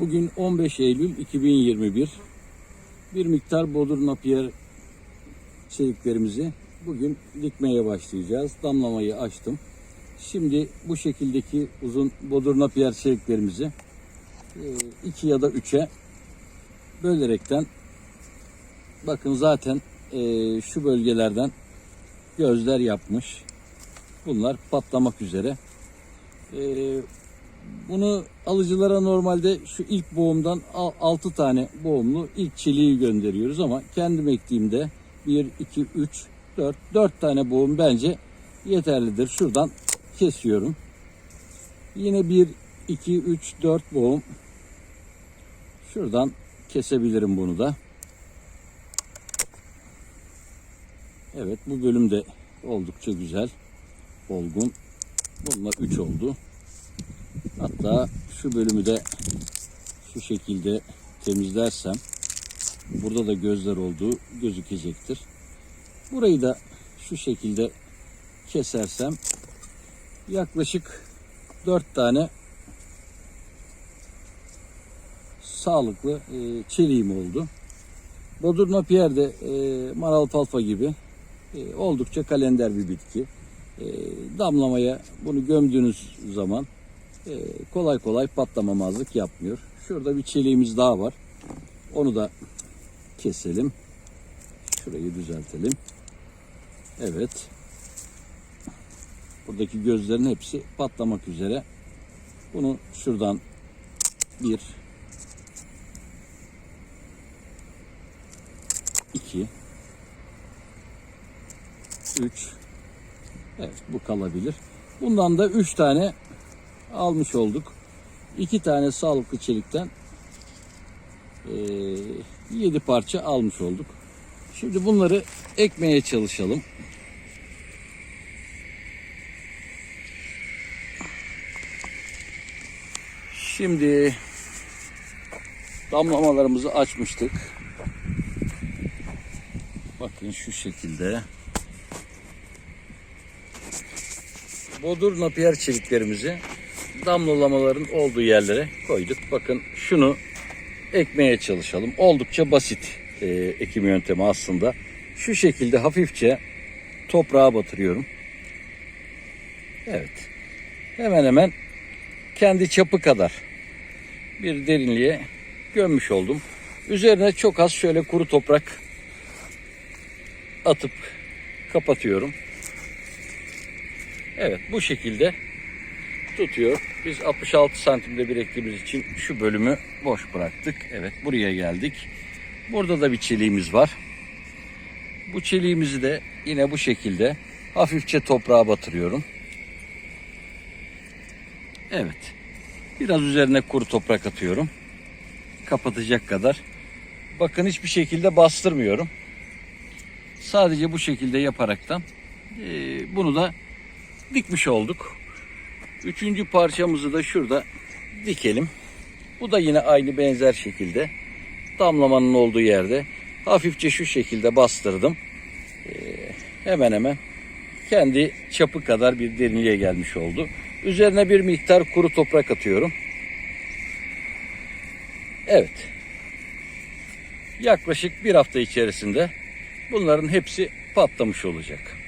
Bugün 15 Eylül 2021. Bir miktar Bodur Napier çeliklerimizi bugün dikmeye başlayacağız. Damlamayı açtım. Şimdi bu şekildeki uzun Bodur Napier çeliklerimizi 2 ya da 3'e bölerekten bakın zaten e, şu bölgelerden gözler yapmış. Bunlar patlamak üzere. Bunu alıcılara normalde şu ilk boğumdan 6 tane boğumlu ilk çeliği gönderiyoruz ama kendim ektiğimde 1, 2, 3, 4, 4 tane boğum bence yeterlidir. Şuradan kesiyorum. Yine 1, 2, 3, 4 boğum. Şuradan kesebilirim bunu da. Evet bu bölüm de oldukça güzel. Olgun. Bununla 3 oldu. Hatta şu bölümü de şu şekilde temizlersem burada da gözler olduğu gözükecektir. Burayı da şu şekilde kesersem yaklaşık 4 tane sağlıklı e, çeliğim oldu. Bodur Napier de e, Maral Palfa gibi e, oldukça kalender bir bitki. Damlamaya bunu gömdüğünüz zaman kolay kolay patlamamazlık yapmıyor. Şurada bir çeliğimiz daha var. Onu da keselim. Şurayı düzeltelim. Evet. Buradaki gözlerin hepsi patlamak üzere. Bunu şuradan bir iki üç Evet bu kalabilir. Bundan da üç tane almış olduk. İki tane sağlıklı çelikten e, yedi parça almış olduk. Şimdi bunları ekmeye çalışalım. Şimdi damlamalarımızı açmıştık. Bakın şu şekilde. Bodur napier çeliklerimizi damlamaların olduğu yerlere koyduk. Bakın şunu ekmeye çalışalım. Oldukça basit e, ekim yöntemi aslında. Şu şekilde hafifçe toprağa batırıyorum. Evet. Hemen hemen kendi çapı kadar bir derinliğe gömmüş oldum. Üzerine çok az şöyle kuru toprak atıp kapatıyorum. Evet bu şekilde tutuyor. Biz 66 santimde bir ektiğimiz için şu bölümü boş bıraktık. Evet buraya geldik. Burada da bir çeliğimiz var. Bu çeliğimizi de yine bu şekilde hafifçe toprağa batırıyorum. Evet. Biraz üzerine kuru toprak atıyorum. Kapatacak kadar. Bakın hiçbir şekilde bastırmıyorum. Sadece bu şekilde yaparaktan bunu da dikmiş olduk. Üçüncü parçamızı da şurada dikelim. Bu da yine aynı benzer şekilde damlamanın olduğu yerde hafifçe şu şekilde bastırdım. Ee, hemen hemen kendi çapı kadar bir derinliğe gelmiş oldu. Üzerine bir miktar kuru toprak atıyorum. Evet. Yaklaşık bir hafta içerisinde bunların hepsi patlamış olacak.